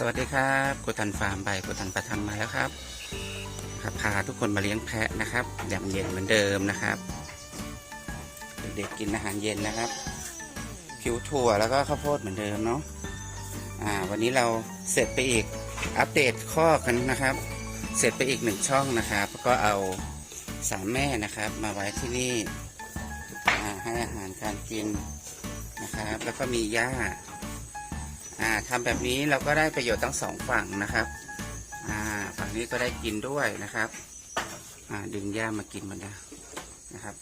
สวัสดีครับกุตันฟาร์มใบกุตันประทังมาแล้วครับครับพาทุกคนมาเลี้ยงแพะนะครับยามเย็นเหมือนเดิมนะครับ เด็กๆกินอาหารเย็นนะครับผิวถั่วแล้วก็ข้าวโพดเหมือนเดิมเนาะอ่าวันนี้เราเสร็จไปอีกอัปเดตข้อกันนะครับ เสร็จไปอีกหนึ่งช่องนะครับ ก็เอาสามแม่นะครับ มาไว้ที่นี่ให้อาหารการกินนะครับ แล้วก็มีหญ้า อ่าทำแบบนี้เราก็ได้ประโยชน์ทั้งสองฝั่งนะครับอ่าฝั่งนี้ก็ได้กินด้วยนะครับอ่าดึงหญ้ามากินมันนะนะครับ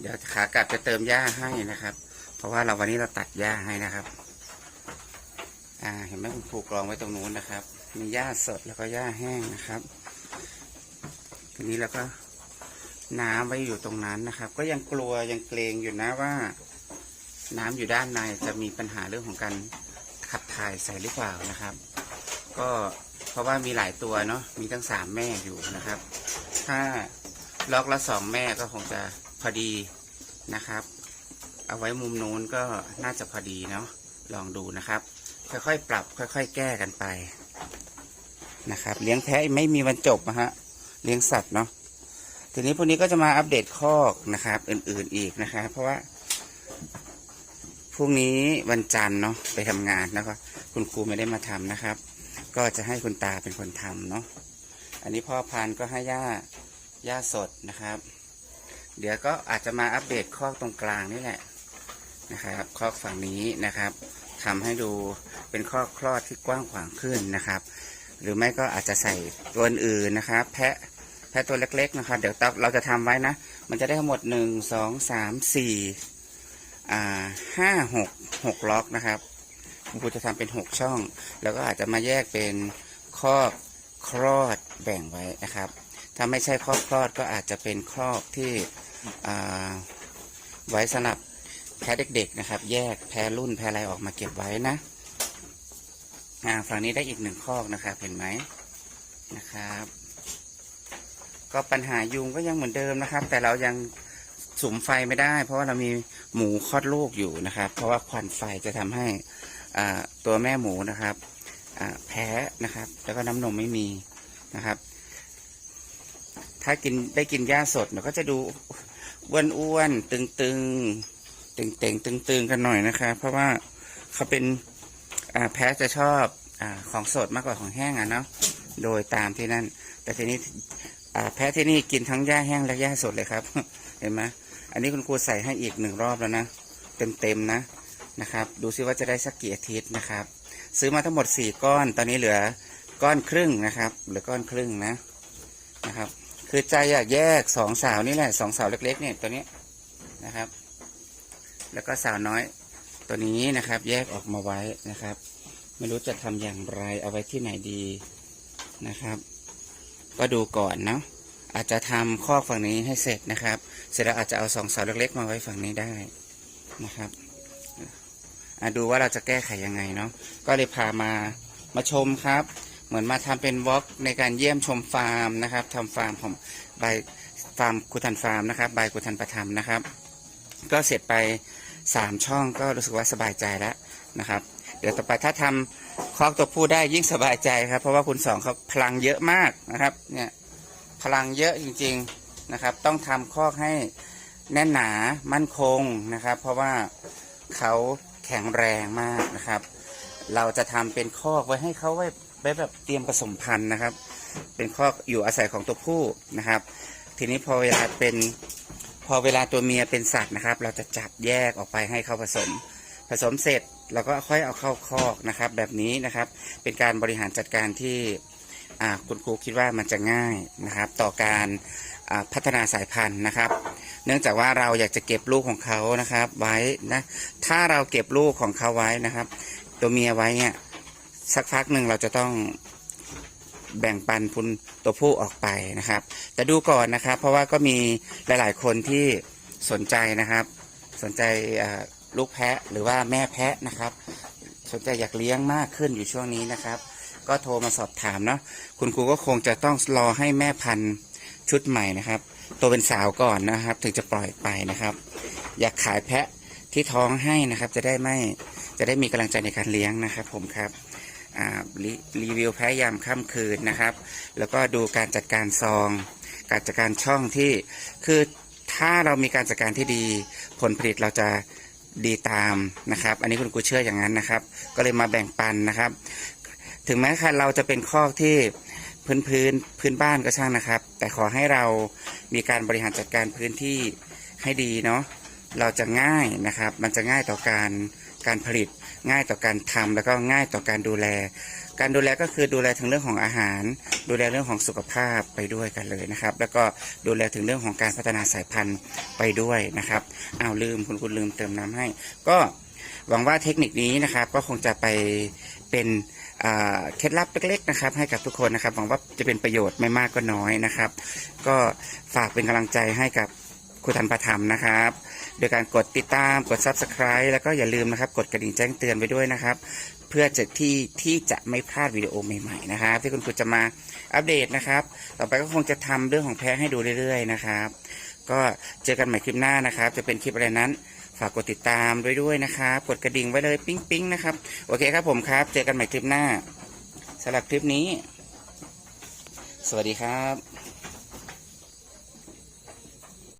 เดี๋ยวขากลับจะเติมหญ้าให้นะครับ เพราะว่าเราวันนี้เราตัดหญ้าให้นะครับอ่าเห็นไหมคุณครูกรองไว้ตรงนู้นนะครับ มีหญ้าสดแล้วก็หญ้าแห้งนะครับ ทีนี้เราก็น้ำไว้อยู่ตรงนั้นนะครับ ก็ยังกลัวยังเกรงอยู่นะว่า น้ำอยู่ด้านในจะมีปัญหาเรื่องของการ ขับถ่ายใส่หรือเปล่านะครับ ก็เพราะว่ามีหลายตัวเนาะมีทั้งสามแม่อยู่นะครับ ถ้าล็อกละสองแม่ก็คงจะพอดีนะครับ เอาไว้มุมนู้นก็น่าจะพอดีเนาะลองดูนะครับ ค่อยๆปรับค่อยๆ แก้กันไปนะครับ เลี้ยงแพะไม่มีวันจบนะฮะเลี้ยงสัตว์เนาะทีนี้พวกนี้ก็จะมาอัปเดตคอกนะครับ อื่นๆอีกนะครับ เพราะว่า พรุ่งนี้วันจันทร์เนาะไปทำงานแล้วก็คุณครูไม่ได้มาทำนะครับ ก็จะให้คุณตาเป็นคนทำเนาะอันนี้พ่อพันธุ์ก็ให้ย่าย่าสดนะครับ เดี๋ยวก็อาจจะมาอัปเดตคอกตรงกลางนี่แหละนะครับ คอกฝั่งนี้นะครับทำให้ดูเป็นคอกคลอดที่กว้างขวางขึ้นนะครับ หรือไม่ก็อาจจะใส่ตัวอื่นนะครับ แพะแพะตัวเล็ก ๆ นะครับ เดี๋ยวเราจะทำไว้นะ มันจะได้ทั้งหมดหนึ่งสองสามสี่ อ่าห้าหกหกล็อกนะครับคุณครูจะทำเป็นหกช่อง แล้วก็อาจจะมาแยกเป็นข้อบคลอดแบ่งไว้นะครับ ถ้าไม่ใช่ข้อบคลอดก็อาจจะเป็นครอบที่ไว้สำหรับแพ้เด็ก ๆ นะครับ แยกแพ้รุ่นแพ้อะไรออกมาเก็บไว้นะฝั่งนี้ได้อีกหนึ่งคอกนะครับ เห็นไหมนะครับ ก็ปัญหายุงก็ยังเหมือนเดิมนะครับ แต่เรายัง สุมไฟไม่ได้ เพราะว่าเรามีหมูคลอดลูกอยู่นะครับ เพราะว่าควันไฟจะทำให้ตัวแม่หมูนะครับแพ้นะครับ แล้วก็น้ำนมไม่มีนะครับ ถ้ากินได้กินหญ้าสดเราก็จะดูอ้วนอ้วนตึงตึงตึงเต่งตึงตึงกันหน่อยนะครับ เพราะว่าเขาเป็นแพ้จะชอบอของสดมากกว่าของแห้งอะเนาะโดยตามที่นั่น แต่ทีนี้แพ้ที่นี่กินทั้งหญ้าแห้งและหญ้าสดเลยครับ เห็นไหม อันนี้คุณครูใส่ให้อีกหนึ่งรอบแล้วนะ เต็มๆนะนะครับ ดูซิว่าจะได้สักกี่อาทิตย์นะครับ ซื้อมาทั้งหมดสี่ก้อน ตอนนี้เหลือก้อนครึ่งนะครับ เหลือก้อนครึ่งนะนะครับ คือใจอยากแยกสองสาวนี่แหละสองสาวเล็กๆเนี่ยตัวนี้นะครับ แล้วก็สาวน้อยตัวนี้นะครับ แยกออกมาไว้นะครับ ไม่รู้จะทำอย่างไรเอาไว้ที่ไหนดีนะครับ ก็ดูก่อนเนาะ อาจจะทำข้อกฝั่งนี้ให้เสร็จนะครับ เสร็จแล้วอาจจะเอาสองเสาเล็ก ๆ มาไว้ฝั่งนี้ได้นะครับอะดูว่าเราจะแก้ไขยังไงเนาะก็เลยพามามาชมครับ เหมือนมาทำเป็นวอล์กในการเยี่ยมชมฟาร์มนะครับทำฟาร์มของใบฟาร์มกุทันฟาร์มนะครับใบกุทันประทำนะครับ ก็เสร็จไปสามช่องก็รู้สึกว่าสบายใจแล้วนะครับ เดี๋ยวต่อไปถ้าทำคอกตัวผู้ได้ยิ่งสบายใจครับ เพราะว่าคุณสองเขาพลังเยอะมากนะครับเนี่ย พลังเยอะจริงๆนะครับ ต้องทำคอกให้แน่นหนามั่นคงนะครับ เพราะว่าเขาแข็งแรงมากนะครับ เราจะทำเป็นคอกไว้ให้เขาไว้ไว้แบบเตรียมผสมพันธุ์นะครับ เป็นคอกอยู่อาศัยของตัวผู้นะครับ ทีนี้พอเวลาเป็นพอเวลาตัวเมียเป็นสัตว์นะครับ เราจะจับแยกออกไปให้เขาผสม ผสมเสร็จเราก็ค่อยเอาเข้าคอกนะครับ แบบนี้นะครับ เป็นการบริหารจัดการที่ คุณครูคิดว่ามันจะง่ายนะครับ ต่อการพัฒนาสายพันธุ์นะครับ เนื่องจากว่าเราอยากจะเก็บลูกของเขานะครับ ไว้นะ ถ้าเราเก็บลูกของเขาไว้นะครับ ตัวเมียไว้เนี่ยสักพักหนึ่งเราจะต้องแบ่งปันพุนตัวผู้ออกไปนะครับ แต่ดูก่อนนะครับ เพราะว่าก็มีหลาย ๆ คนที่สนใจนะครับ สนใจลูกแพะหรือว่าแม่แพะนะครับ สนใจอยากเลี้ยงมากขึ้นอยู่ช่วงนี้นะครับ ก็โทรมาสอบถามเนาะคุณครูก็คงจะต้องรอให้แม่พันธุ์ชุดใหม่นะครับ ตัวเป็นสาวก่อนนะครับ ถึงจะปล่อยไปนะครับ อยากขายแพะที่ท้องให้นะครับ จะได้ไม่จะได้มีกำลังใจในการเลี้ยงนะครับ ผมครับรีรีวิวแพ้ยามค่ำคืนนะครับ แล้วก็ดูการจัดการซอง การจัดการช่องที่ คือถ้าเรามีการจัดการที่ดี ผลผลิตเราจะดีตามนะครับ อันนี้คุณครูเชื่ออย่างนั้นนะครับ ก็เลยมาแบ่งปันนะครับ ถึงแม้ค่ะเราจะเป็นคอกที่พื้นพื้นพื้นบ้านก็ช่างนะครับ แต่ขอให้เรามีการบริหารจัดการพื้นที่ให้ดีเนาะเราจะง่ายนะครับ มันจะง่ายต่อการการผลิต ง่ายต่อการทำแล้วก็ง่ายต่อการดูแล การดูแลก็คือดูแลถึงเรื่องของอาหาร ดูแลเรื่องของสุขภาพไปด้วยกันเลยนะครับ แล้วก็ดูแลถึงเรื่องของการพัฒนาสายพันธุ์ไปด้วยนะครับอ้าวลืมคุณคุณลืมเติมน้ำให้ ก็หวังว่าเทคนิคนี้นะครับ ก็คงจะไป เป็นเคล็ดลับเล็กๆนะครับ ให้กับทุกคนนะครับหวังว่าจะเป็นประโยชน์ไม่มากก็น้อยนะครับ ก็ฝากเป็นกำลังใจให้กับครูทันประธรรมนะครับ โดยการกดติดตามกด Subscribe แล้วก็อย่าลืมนะครับ กดกระดิ่งแจ้งเตือนไว้ด้วยนะครับ เพื่อจะที่ที่จะไม่พลาดวิดีโอใหม่ๆนะครับ ที่คุณครูจะมาอัปเดตนะครับ ต่อไปก็คงจะทำเรื่องของแพ้ให้ดูเรื่อยๆนะครับ ก็เจอกันใหม่คลิปหน้านะครับ จะเป็นคลิปอะไรนั้น ฝากกดติดตามด้วยด้วยนะครับกดกระดิ่งไว้เลยปิ๊งปิ๊งนะครับ โอเคครับผมครับ เจอกันใหม่คลิปหน้าสำหรับคลิปนี้ สวัสดีครับ